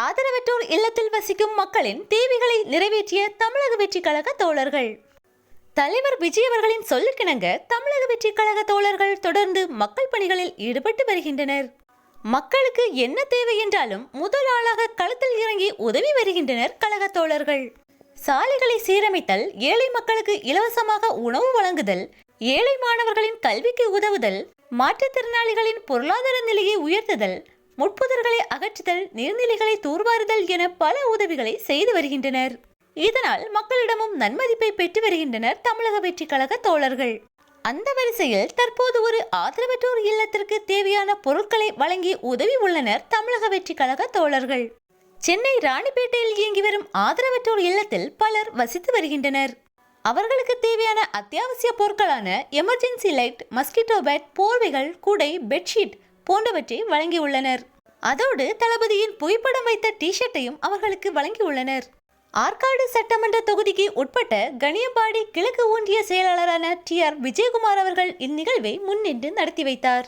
ஆதரவற்றோர் இல்லத்தில் வசிக்கும் மக்களின் தேவைகளை நிறைவேற்றிய தமிழக வெற்றி கழக தோழர்கள். தலைவர் விஜய் அவர்களின் சொல்லுக்கிணங்க தமிழக வெற்றி கழக தோழர்கள் தொடர்ந்து மக்கள் பணிகளில் ஈடுபட்டு வருகின்றனர். மக்களுக்கு என்ன தேவை என்றாலும் முதல் ஆளாக களத்தில் இறங்கி உதவி வருகின்றனர் கழக தோழர்கள். சாலைகளை சீரமைத்தல் ஏழை மக்களுக்கு இலவசமாக உணவு வழங்குதல் ஏழை மாணவர்களின் கல்விக்கு உதவுதல் மாற்றுத்திறனாளிகளின் பொருளாதார நிலையை உயர்த்துதல் முட்புதர்களை அகற்றுதல் நீர்நிலைகளை தூர்வாருதல் என பல உதவிகளை செய்து வருகின்றனர். இதனால் மக்களிடமும் நன்மதிப்பை பெற்று வருகின்றனர் தமிழக வெற்றி கழக தோழர்கள். அந்த வரிசையில் தற்போது ஒரு ஆதரவற்றோர் இல்லத்திற்கு தேவையான பொருட்களை வழங்கி உதவி உள்ளனர் தமிழக வெற்றி கழக தோழர்கள். சென்னை ராணிப்பேட்டையில் இயங்கி வரும் ஆதரவற்றோர் இல்லத்தில் பலர் வசித்து வருகின்றனர். அவர்களுக்கு தேவையான அத்தியாவசிய பொருட்களான எமர்ஜென்சி லைட் மஸ்கிட்டோ பேட் போர்வைகள் கூடை பெட்ஷீட் போன்றவற்றை வழங்கியுள்ளனர். அதோடு தளபதியின் புகைப்படம் வைத்த டிஷர்ட்டையும் அவர்களுக்கு வழங்கியுள்ளனர். ஆற்காடு சட்டமன்ற தொகுதிக்கு உட்பட்ட கணியம்பாடி கிழக்கு ஒன்றிய செயலாளரான டி ஆர் விஜயகுமார் அவர்கள் இந்நிகழ்வை முன்னின்று நடத்தி வைத்தார்.